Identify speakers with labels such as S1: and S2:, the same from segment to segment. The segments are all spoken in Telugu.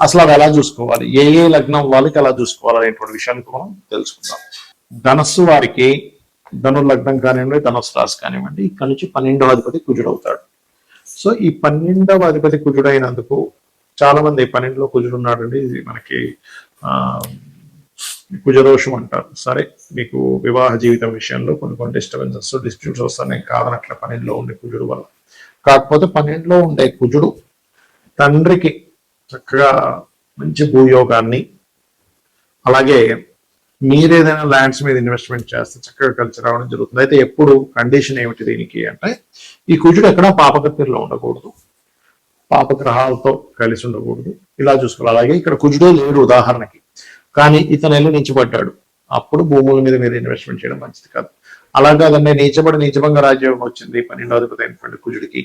S1: అసలు అది ఎలా చూసుకోవాలి? ఏ ఏ లగ్నం వాళ్ళకి ఎలా చూసుకోవాలి అనేటువంటి విషయాన్ని మనం తెలుసుకుందాం. ధనస్సు వారికి ధను లగ్నం కానివ్వండి ధనస్సు రాశి కానివ్వండి ఇక్కడ నుంచి పన్నెండవ అధిపతి కుజుడవుతాడు సో ఈ పన్నెండవ అధిపతి కుజుడైనందుకు చాలా మంది పన్నెండులో కుజుడు ఉన్నాడండి ఇది మనకి కుజరోషం అంటారు. సరే మీకు వివాహ జీవితం విషయంలో కొన్ని కొన్ని డిస్టర్బెన్సెస్ డిస్ప్యూట్స్ వస్తాయి. కాదనట్ల పన్నెండులో ఉండే కుజుడు వల్ల. కాకపోతే పన్నెండులో ఉండే కుజుడు తండ్రికి చక్కగా మంచి భూయోగాన్ని అలాగే మీరేదైనా ల్యాండ్స్ మీద ఇన్వెస్ట్మెంట్ చేస్తే చక్కగా కలిసి రావడం జరుగుతుంది. అయితే ఎప్పుడు కండిషన్ ఏమిటి దీనికి అంటే ఈ కుజుడు ఎక్కడ పాపగతిలో ఉండకూడదు. పాపగ్రహాలతో కలిసి ఉండకూడదు. ఇలా చూసుకోవాలి. అలాగే ఇక్కడ కుజుడే లేడు ఉదాహరణకి. కానీ ఇతను వెళ్ళి నించబడ్డాడు. అప్పుడు భూముల మీద మీరు ఇన్వెస్ట్మెంట్ చేయడం మంచిది కాదు. అలా కాదండి నీచబడి నీచభంగ రాజ్యం వచ్చింది. పన్నెండో అధిపతి అయినటువంటి కుజుడికి.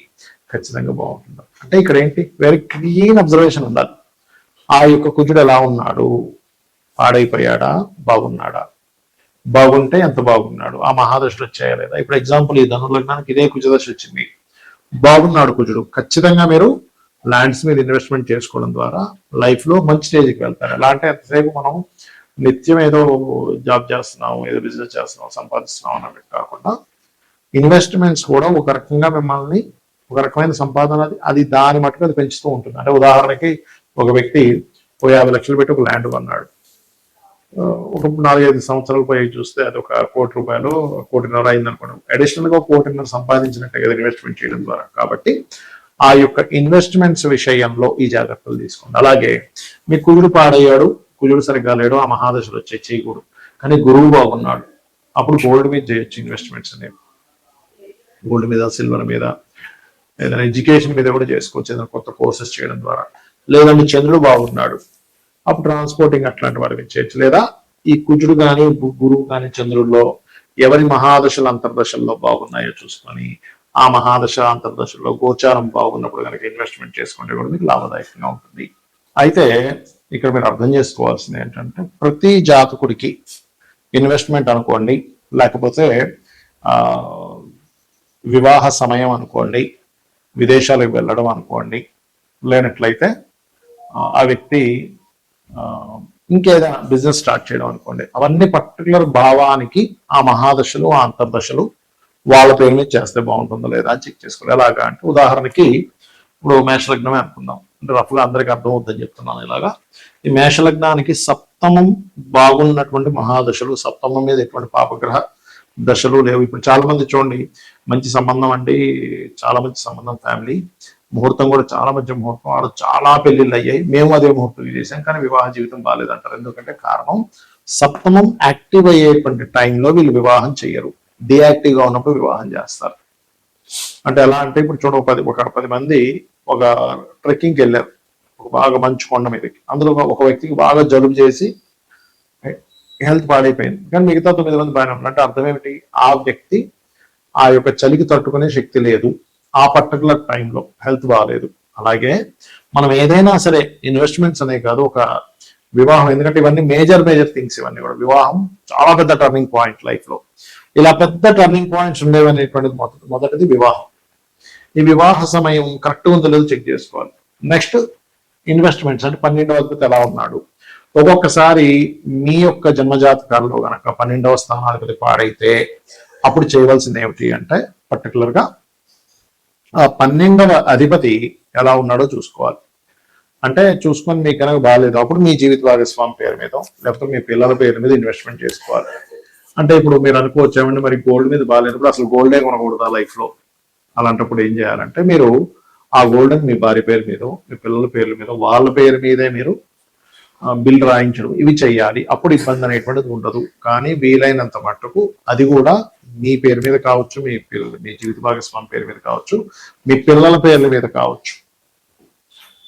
S1: ఖచ్చితంగా బాగుంటుంది. అంటే ఇక్కడ ఏంటి? వెరీ క్లీన్ అబ్జర్వేషన్ ఉండాలి. ఆ యొక్క కుజుడు ఎలా ఉన్నాడు? పాడైపోయాడా? బాగున్నాడా? బాగుంటే ఎంత బాగున్నాడు? ఆ మహాదశలు వచ్చాయా లేదా ఇప్పుడు ఎగ్జాంపుల్ ఈ ధనులగ్నానికి ఇదే కుజదశ వచ్చింది. బాగున్నాడు కుజుడు. ఖచ్చితంగా మీరు ల్యాండ్స్ మీద ఇన్వెస్ట్మెంట్ చేసుకోవడం ద్వారా లైఫ్లో మంచి స్టేజ్కి వెళ్తారు. ఎలా అంటే ఎంతసేపు మనం నిత్యం ఏదో జాబ్ చేస్తున్నాం ఏదో బిజినెస్ చేస్తున్నాం సంపాదిస్తున్నాం అన్నట్టు కాకుండా ఇన్వెస్ట్మెంట్స్ కూడా ఒక రకంగా మిమ్మల్ని ఒక రకమైన సంపాదన అది అది దాని మట్టుకు అది పెంచుతూ ఉంటుంది. అంటే ఉదాహరణకి ఒక వ్యక్తి ఓ యాభై లక్షలు పెట్టి ఒక ల్యాండ్ కొన్నాడు. ఒక నాలుగైదు సంవత్సరాలు పోయి చూస్తే అది ఒక కోటి రూపాయలు కోటిన్నర అయింది అనుకోండి అడిషనల్గా ఒక కోటిన్నర సంపాదించినట్టే కదా ఇన్వెస్ట్మెంట్ చేయడం ద్వారా. కాబట్టి ఆ యొక్క ఇన్వెస్ట్మెంట్స్ విషయంలో ఈ జాగ్రత్తలు తీసుకోండి. అలాగే మీ కుజుడు పాడయ్యాడు కుజుడు సరిగ్గా లేడు ఆ మహాదశలు వచ్చాయి చేయకూడదు. కానీ గురువు బాగున్నాడు. అప్పుడు గోల్డ్ మీద చేయొచ్చు ఇన్వెస్ట్మెంట్స్ అనేవి. గోల్డ్ మీద సిల్వర్ మీద. ఏదైనా ఎడ్యుకేషన్ మీద కూడా చేసుకోవచ్చు ఏదైనా కొత్త కోర్సెస్ చేయడం ద్వారా. లేదంటే చంద్రుడు బాగున్నాడు. అప్పుడు ట్రాన్స్పోర్టింగ్ అట్లాంటి వాటికి చేయొచ్చు లేదా ఈ కుజుడు కానీ గురువు కానీ చంద్రుల్లో ఎవరి మహాదశలు అంతర్దశల్లో బాగున్నాయో చూసుకొని ఆ మహాదశ అంతర్దశల్లో గోచారం బాగున్నప్పుడు కనుక ఇన్వెస్ట్మెంట్ చేసుకుంటే కూడా మీకు లాభదాయకంగా ఉంటుంది. అయితే ఇక్కడ మీరు అర్థం చేసుకోవాల్సింది ఏంటంటే ప్రతి జాతకుడికి ఇన్వెస్ట్మెంట్ అనుకోండి లేకపోతే వివాహ సమయం అనుకోండి విదేశాలకు వెళ్ళడం అనుకోండి. లేనట్లయితే ఆ, వ్యక్తి ఇంకేదైనా బిజినెస్ స్టార్ట్ చేయడం అనుకోండి. అవన్నీ పర్టికులర్ భావానికి ఆ మహాదశలు ఆ అంతర్దశలు వాళ్ళ పేరు మీద చేస్తే బాగుంటుందో లేదా అని చెక్ చేసుకోవాలి. ఎలాగా అంటే ఉదాహరణకి ఇప్పుడు మేషలగ్నమే అనుకుందాం. అంటే రఫ్గా అందరికీ అర్థం అవుతుందని చెప్తున్నాను ఇలాగా. ఈ మేషలగ్నానికి సప్తమం బాగున్నటువంటి మహాదశలు సప్తమం మీద ఎటువంటి పాపగ్రహ దశలు లేవు. ఇప్పుడు చాలా మంది చూడండి మంచి సంబంధం అండి చాలా మంచి సంబంధం ఫ్యామిలీ ముహూర్తం కూడా చాలా మంచి ముహూర్తం. ఆడ చాలా పెళ్ళిళ్ళు అయ్యాయి. మేము అదే ముహూర్తం చేసాం కానీ వివాహ జీవితం బాగాలేదంటారు. ఎందుకంటే కారణం సప్తమం యాక్టివ్ అయ్యేటువంటి టైంలో వీళ్ళు వివాహం చేయరు. డియాక్టివ్గా ఉన్నప్పుడు వివాహం చేస్తారు. అంటే ఎలా అంటే ఇప్పుడు చూడ పది ఒక పది మంది ఒక ట్రెక్కింగ్కి వెళ్ళారు. ఒక బాగా మంచు కొండ మీదకి. అందులో ఒక వ్యక్తికి బాగా జలుబు చేసి హెల్త్ పాడైపోయింది. కానీ మిగతా తొమ్మిది మంది బాగానే ఉన్నారు. అంటే అర్థం ఏమిటి ఆ వ్యక్తి ఆ యొక్క చలికి తట్టుకునే శక్తి లేదు. ఆ పర్టికులర్ టైంలో హెల్త్ బాగాలేదు. అలాగే మనం ఏదైనా సరే ఇన్వెస్ట్మెంట్స్ అనే కాదు ఒక వివాహం. ఎందుకంటే ఇవన్నీ మేజర్ మేజర్ థింగ్స్ ఇవన్నీ కూడా. వివాహం చాలా పెద్ద టర్నింగ్ పాయింట్ లైఫ్లో ఇలా పెద్ద టర్నింగ్ పాయింట్స్ ఉండేవి అనేటువంటిది మొదటిది వివాహం. ఈ వివాహ సమయం కరెక్ట్ ఉందో లేదో చెక్ చేసుకోవాలి. Next investments. అంటే పన్నెండవ వరకు ఎలా ఉన్నాడు? ఒక్కొక్కసారి మీ యొక్క జన్మజాతకాలలో గనక పన్నెండవ స్థానాధిపతి పాడైతే అప్పుడు చేయవలసింది ఏమిటి అంటే పర్టికులర్గా ఆ పన్నెండవ అధిపతి ఎలా ఉన్నాడో చూసుకోవాలి. అంటే చూసుకొని మీకు కనుక బాగాలేదు అప్పుడు మీ జీవిత భాగస్వామి పేరు మీద లేకపోతే మీ పిల్లల పేరు మీద ఇన్వెస్ట్మెంట్ చేసుకోవాలి. అంటే ఇప్పుడు మీరు అనుకోవచ్చు ఏమంటే మరి గోల్డ్ మీద బాగాలేనప్పుడు అసలు గోల్డే కొనకూడదు లైఫ్లో లైఫ్లో. అలాంటప్పుడు ఏం చేయాలంటే మీరు ఆ గోల్డ్ మీ భార్య పేరు మీద మీ పిల్లల పేర్ల మీద వాళ్ళ పేరు మీదే మీరు బిల్ రాయించడం ఇవి చేయాలి అప్పుడు ఇబ్బంది అనేటువంటిది ఉండదు. కానీ వీలైనంత మట్టుకు అది కూడా మీ పేరు మీద కావచ్చు మీ పిల్లలు మీ జీవిత భాగస్వామి పేరు మీద కావచ్చు మీ పిల్లల పేర్ల మీద కావచ్చు.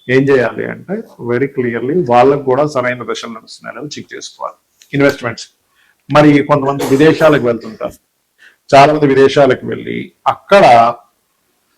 S1: ఏం చేయాలి అంటే వెరీ క్లియర్లీ వాళ్ళకు కూడా సరైన దశలు నడుస్తున్నాయని చెక్ చేసుకోవాలి. ఇన్వెస్ట్మెంట్స్ మరి కొంతమంది విదేశాలకు వెళ్తుంటారు. చాలా మంది విదేశాలకు వెళ్ళి అక్కడ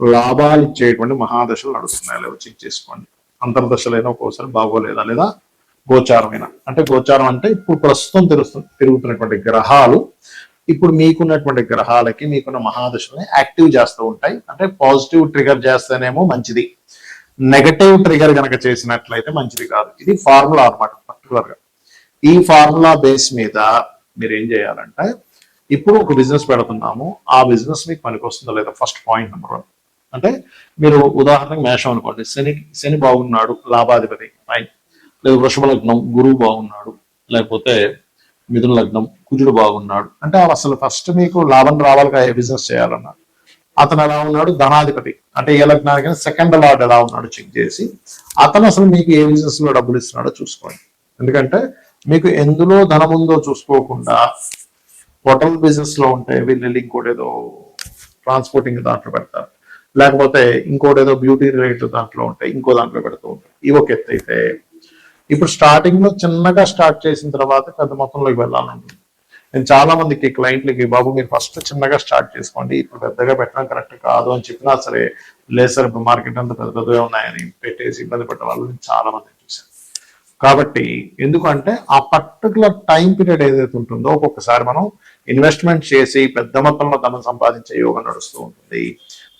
S1: లాభాలు ఇచ్చేటువంటి మహాదశలు నడుస్తున్నాయి. లేవో చెక్ చేసుకోండి. అంతర్దశలైనా ఒక్కోసారి బాగోలేదా? లేదా గోచారమైన? అంటే గోచారం అంటే ఇప్పుడు ప్రస్తుతం తెలుస్తుంది తిరుగుతున్నటువంటి గ్రహాలు ఇప్పుడు మీకున్నటువంటి గ్రహాలకి మీకున్న మహాదశల్ని యాక్టివ్ చేస్తూ ఉంటాయి. అంటే పాజిటివ్ ట్రిగర్ చేస్తేనేమో మంచిది. నెగటివ్ ట్రిగర్ కనుక చేసినట్లయితే మంచిది కాదు. ఇది ఫార్ములా అనమాట పర్టికులర్గా. ఈ ఫార్ములా బేస్ మీద మీరు ఏం చేయాలంటే ఇప్పుడు ఒక బిజినెస్ పెడుతున్నాము. ఆ బిజినెస్ మీకు పనికి లేదా? First point number one. అంటే మీరు ఉదాహరణకు మేషం అనుకోండి. శని శని బాగున్నాడు లాభాధిపతి ఫైన్ లేదు వృషభ లగ్నం గురువు బాగున్నాడు లేకపోతే మిథున లగ్నం కుజుడు బాగున్నాడు. అంటే అసలు ఫస్ట్ మీకు లాభం రావాలి ఏ బిజినెస్ చేయాలన్నాడు అతను ఎలా ఉన్నాడు? ధనాధిపతి. అంటే ఏ లగ్నానికి సెకండ్ లార్డ్ ఎలా ఉన్నాడు చెక్ చేసి అతను అసలు మీకు ఏ బిజినెస్లో డబ్బులు ఇస్తున్నాడో చూసుకోండి. ఎందుకంటే మీకు ఎందులో ధనం ఉందో చూసుకోకుండా హోటల్ బిజినెస్లో ఉంటే వీళ్ళు వెళ్ళి ఇంకోటి ఏదో ట్రాన్స్పోర్టింగ్ దాంట్లో పెడతారు. లేకపోతే ఇంకోటి ఏదో బ్యూటీ రిలేటెడ్ దాంట్లో ఉంటాయి ఇంకో దాంట్లో పెడుతూ ఉంటాయి. ఇవి ఒక ఎత్తు అయితే ఇప్పుడు స్టార్టింగ్లో చిన్నగా స్టార్ట్ చేసిన తర్వాత పెద్ద మొత్తంలోకి వెళ్ళాలంటుంది నేను చాలా మందికి క్లయింట్లకి బాబు మీరు ఫస్ట్ చిన్నగా స్టార్ట్ చేసుకోండి. ఇప్పుడు పెద్దగా పెట్టడం కరెక్ట్ కాదు అని చెప్పినా సరే లేదు సార్ ఇప్పుడు మార్కెట్ అంతా పెద్ద పెద్దగా ఉన్నాయని పెట్టేసి ఇబ్బంది పడ్డ వాళ్ళు నేను చాలా మంది చూశాను. కాబట్టి ఎందుకంటే ఆ పర్టికులర్ టైం పీరియడ్ ఏదైతే ఉంటుందో ఒక్కొక్కసారి మనం ఇన్వెస్ట్మెంట్ చేసి పెద్ద మొత్తంలో ధనం సంపాదించే యోగం నడుస్తూ ఉంటుంది.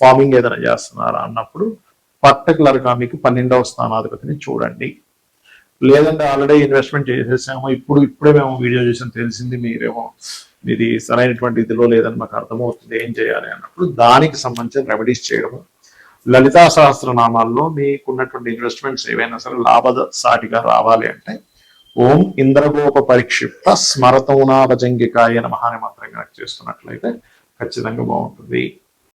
S1: ఫార్మింగ్ ఏదైనా చేస్తున్నారా అన్నప్పుడు పర్టికులర్గా మీకు పన్నెండవ స్థానాధిపతిని చూడండి. లేదంటే ఆల్రెడీ ఇన్వెస్ట్మెంట్ చేసేసాము ఇప్పుడు ఇప్పుడే మేము వీడియో చేసాం తెలిసింది మీరేమో ఇది సరైనటువంటి ఇదిలో లేదని మాకు అర్థమవుతుంది ఏం చేయాలి అన్నప్పుడు దానికి సంబంధించిన రెమెడీస్ చేయడము. లలితా సహస్రనామాల్లో మీకున్నటువంటి ఇన్వెస్ట్మెంట్స్ ఏవైనా సరే లాభద సాటిగా రావాలి అంటే ఓం ఇంద్రగోప పరిక్షిప్త స్మరతౌనాభజంగికాయ నమహాని మంత్రం కనెక్ట్ చేస్తున్నట్లయితే ఖచ్చితంగా బాగుంటుంది.